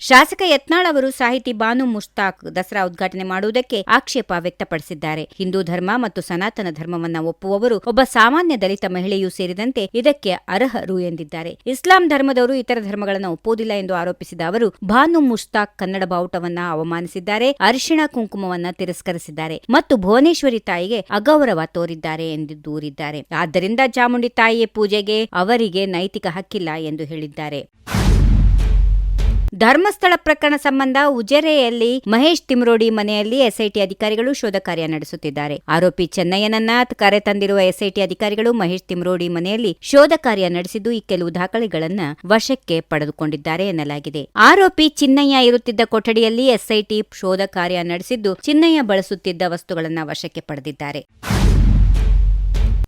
ಶಾಸಕ ಯತ್ನಾಳ್ ಅವರು ಸಾಹಿತಿ ಬಾನು ಮುಷ್ತಾಕ್ ದಸರಾ ಉದ್ಘಾಟನೆ ಮಾಡುವುದಕ್ಕೆ ಆಕ್ಷೇಪ ವ್ಯಕ್ತಪಡಿಸಿದ್ದಾರೆ. ಹಿಂದೂ ಧರ್ಮ ಮತ್ತು ಸನಾತನ ಧರ್ಮವನ್ನು ಒಪ್ಪುವವರು ಒಬ್ಬ ಸಾಮಾನ್ಯ ದಲಿತ ಮಹಿಳೆಯೂ ಸೇರಿದಂತೆ ಇದಕ್ಕೆ ಅರ್ಹರು ಎಂದಿದ್ದಾರೆ. ಇಸ್ಲಾಂ ಧರ್ಮದವರು ಇತರ ಧರ್ಮಗಳನ್ನು ಒಪ್ಪುವುದಿಲ್ಲ ಎಂದು ಆರೋಪಿಸಿದ ಅವರು ಬಾನು ಮುಷ್ತಾಕ್ ಕನ್ನಡ ಬಾವುಟವನ್ನ ಅವಮಾನಿಸಿದ್ದಾರೆ, ಅರಿಶಿಣ ಕುಂಕುಮವನ್ನ ತಿರಸ್ಕರಿಸಿದ್ದಾರೆ ಮತ್ತು ಭುವನೇಶ್ವರಿ ತಾಯಿಗೆ ಅಗೌರವ ತೋರಿದ್ದಾರೆ ಎಂದು ದೂರಿದ್ದಾರೆ ಆದ್ದರಿಂದ ಚಾಮುಂಡಿ ತಾಯಿಯ ಪೂಜೆಗೆ ಅವರಿಗೆ ನೈತಿಕ ಹಕ್ಕಿಲ್ಲ ಎಂದು ಹೇಳಿದ್ದಾರೆ. ಧರ್ಮಸ್ಥಳ ಪ್ರಕರಣ ಸಂಬಂಧ ಉಜಿರೆಯಲ್ಲಿ ಮಹೇಶ್ ತಿಮ್ರೋಡಿ ಮನೆಯಲ್ಲಿ ಎಸ್ಐಟಿ ಅಧಿಕಾರಿಗಳು ಶೋಧ ಕಾರ್ಯ ನಡೆಸುತ್ತಿದ್ದಾರೆ. ಆರೋಪಿ ಚೆನ್ನಯ್ಯನನ್ನ ಕರೆತಂದಿರುವ ಎಸ್ಐಟಿ ಅಧಿಕಾರಿಗಳು ಮಹೇಶ್ ತಿಮ್ರೋಡಿ ಮನೆಯಲ್ಲಿ ಶೋಧ ಕಾರ್ಯ ನಡೆಸಿದ್ದು ಈ ಕೆಲವು ದಾಖಲೆಗಳನ್ನ ವಶಕ್ಕೆ ಪಡೆದುಕೊಂಡಿದ್ದಾರೆ ಎನ್ನಲಾಗಿದೆ. ಆರೋಪಿ ಚಿನ್ನಯ್ಯ ಇರುತ್ತಿದ್ದ ಕೊಠಡಿಯಲ್ಲಿ ಎಸ್ಐಟಿ ಶೋಧ ಕಾರ್ಯ ನಡೆಸಿದ್ದು ಚಿನ್ನಯ್ಯ ಬಳಸುತ್ತಿದ್ದ ವಸ್ತುಗಳನ್ನ ವಶಕ್ಕೆ ಪಡೆದಿದ್ದಾರೆ.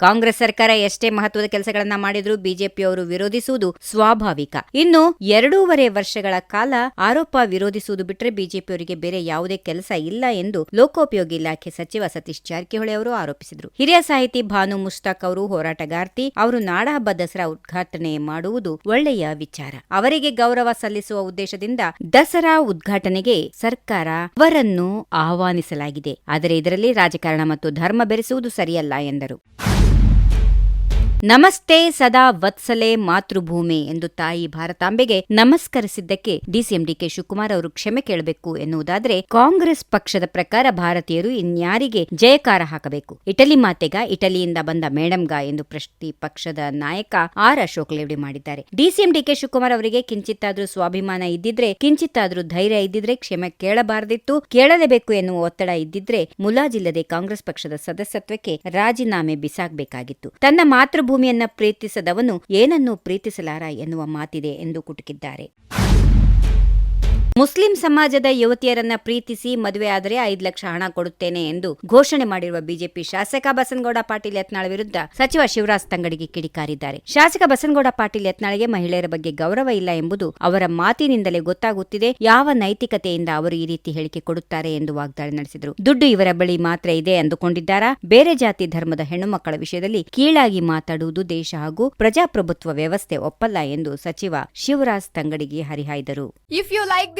ಕಾಂಗ್ರೆಸ್ ಸರ್ಕಾರ ಎಷ್ಟೇ ಮಹತ್ವದ ಕೆಲಸಗಳನ್ನ ಮಾಡಿದ್ರೂ ಬಿಜೆಪಿಯವರು ವಿರೋಧಿಸುವುದು ಸ್ವಾಭಾವಿಕ. ಇನ್ನು ಎರಡೂವರೆ ವರ್ಷಗಳ ಕಾಲ ಆರೋಪ ವಿರೋಧಿಸುವುದು ಬಿಟ್ಟರೆ ಬಿಜೆಪಿಯವರಿಗೆ ಬೇರೆ ಯಾವುದೇ ಕೆಲಸ ಇಲ್ಲ ಎಂದು ಲೋಕೋಪಯೋಗಿ ಇಲಾಖೆ ಸಚಿವ ಸತೀಶ್ ಜಾರಕಿಹೊಳಿ ಅವರು ಆರೋಪಿಸಿದರು. ಹಿರಿಯ ಸಾಹಿತಿ ಭಾನು ಮುಸ್ತಾಕ್ ಅವರು ಹೋರಾಟಗಾರ್ತಿ, ಅವರು ನಾಡಹಬ್ಬ ದಸರಾ ಉದ್ಘಾಟನೆ ಮಾಡುವುದು ಒಳ್ಳೆಯ ವಿಚಾರ. ಅವರಿಗೆ ಗೌರವ ಸಲ್ಲಿಸುವ ಉದ್ದೇಶದಿಂದ ದಸರಾ ಉದ್ಘಾಟನೆಗೆ ಸರ್ಕಾರ ಅವರನ್ನು ಆಹ್ವಾನಿಸಲಾಗಿದೆ. ಆದರೆ ಇದರಲ್ಲಿ ರಾಜಕಾರಣ ಮತ್ತು ಧರ್ಮ ಬೆರೆಸುವುದು ಸರಿಯಲ್ಲ ಎಂದರು. ನಮಸ್ತೆ ಸದಾ ವತ್ಸಲೆ ಮಾತೃಭೂಮಿ ಎಂದು ತಾಯಿ ಭಾರತಾಂಬೆಗೆ ನಮಸ್ಕರಿಸಿದ್ದಕ್ಕೆ D C M D K Shivakumar ಅವರು ಕ್ಷಮೆ ಕೇಳಬೇಕು ಎನ್ನುವುದಾದರೆ ಕಾಂಗ್ರೆಸ್ ಪಕ್ಷದ ಪ್ರಕಾರ ಭಾರತೀಯರು ಇನ್ಯಾರಿಗೆ ಜಯಕಾರ ಹಾಕಬೇಕು. ಇಟಲಿ ಮಾತೆಗ, ಇಟಲಿಯಿಂದ ಬಂದ ಮೇಡಮ್ಗ ಎಂದು ಪ್ರಶ್ನೆ ಪಕ್ಷದ ನಾಯಕ ಆರ್ ಅಶೋಕ್ ಲೇವಡಿ ಮಾಡಿದ್ದಾರೆ. ಡಿಸಿಎಂ ಡಿಕೆ ಶಿವಕುಮಾರ್ ಅವರಿಗೆ ಕಿಂಚಿತ್ತಾದ್ರೂ ಸ್ವಾಭಿಮಾನ ಇದ್ದಿದ್ರೆ, ಕಿಂಚಿತ್ತಾದ್ರೂ ಧೈರ್ಯ ಇದ್ದಿದ್ರೆ ಕ್ಷಮೆ ಕೇಳಬಾರದಿತ್ತು. ಕೇಳಲೇಬೇಕು ಎನ್ನುವ ಒತ್ತಡ ಇದ್ದಿದ್ರೆ ಮುಲಾಜಿಲ್ಲದೆ ಕಾಂಗ್ರೆಸ್ ಪಕ್ಷದ ಸದಸ್ಯತ್ವಕ್ಕೆ ರಾಜೀನಾಮೆ ಬಿಸಾಕಬೇಕಾಗಿತ್ತು. ತನ್ನ ಮಾತೃ ಭೂಮಿಯನ್ನ ಪ್ರೀತಿಸದವನು ಏನನ್ನೂ ಪ್ರೀತಿಸಲಾರ ಎನ್ನುವ ಮಾತಿದೆ ಎಂದು ಕುಟುಕಿದ್ದಾರೆ. ಮುಸ್ಲಿಂ ಸಮಾಜದ ಯುವತಿಯರನ್ನ ಪ್ರೀತಿಸಿ ಮದುವೆ ಆದರೆ ಐದು ಲಕ್ಷ ಹಣ ಕೊಡುತ್ತೇನೆ ಎಂದು ಘೋಷಣೆ ಮಾಡಿರುವ ಬಿಜೆಪಿ ಶಾಸಕ ಬಸನಗೌಡ ಪಾಟೀಲ್ ಯತ್ನಾಳ ವಿರುದ್ಧ ಸಚಿವ ಶಿವರಾಜ್ ತಂಗಡಿಗೆ ಕಿಡಿಕಾರಿದ್ದಾರೆ. ಶಾಸಕ ಬಸನಗೌಡ ಪಾಟೀಲ್ ಯತ್ನಾಳಿಗೆ ಮಹಿಳೆಯರ ಬಗ್ಗೆ ಗೌರವ ಇಲ್ಲ ಎಂಬುದು ಅವರ ಮಾತಿನಿಂದಲೇ ಗೊತ್ತಾಗುತ್ತಿದೆ. ಯಾವ ನೈತಿಕತೆಯಿಂದ ಅವರು ಈ ರೀತಿ ಹೇಳಿಕೆ ಕೊಡುತ್ತಾರೆ ಎಂದು ವಾಗ್ದಾಳಿ ನಡೆಸಿದರು. ದುಡ್ಡು ಇವರ ಬಳಿ ಮಾತ್ರ ಇದೆ ಅಂದುಕೊಂಡಿದ್ದಾರಾ? ಬೇರೆ ಜಾತಿ ಧರ್ಮದ ಹೆಣ್ಣುಮಕ್ಕಳ ವಿಷಯದಲ್ಲಿ ಕೀಳಾಗಿ ಮಾತಾಡುವುದು ದೇಶ ಹಾಗೂ ಪ್ರಜಾಪ್ರಭುತ್ವ ವ್ಯವಸ್ಥೆ ಒಪ್ಪಲ್ಲ ಎಂದು ಸಚಿವ ಶಿವರಾಜ್ ತಂಗಡಿಗೆ ಹರಿಹಾಯ್ದರು. If you like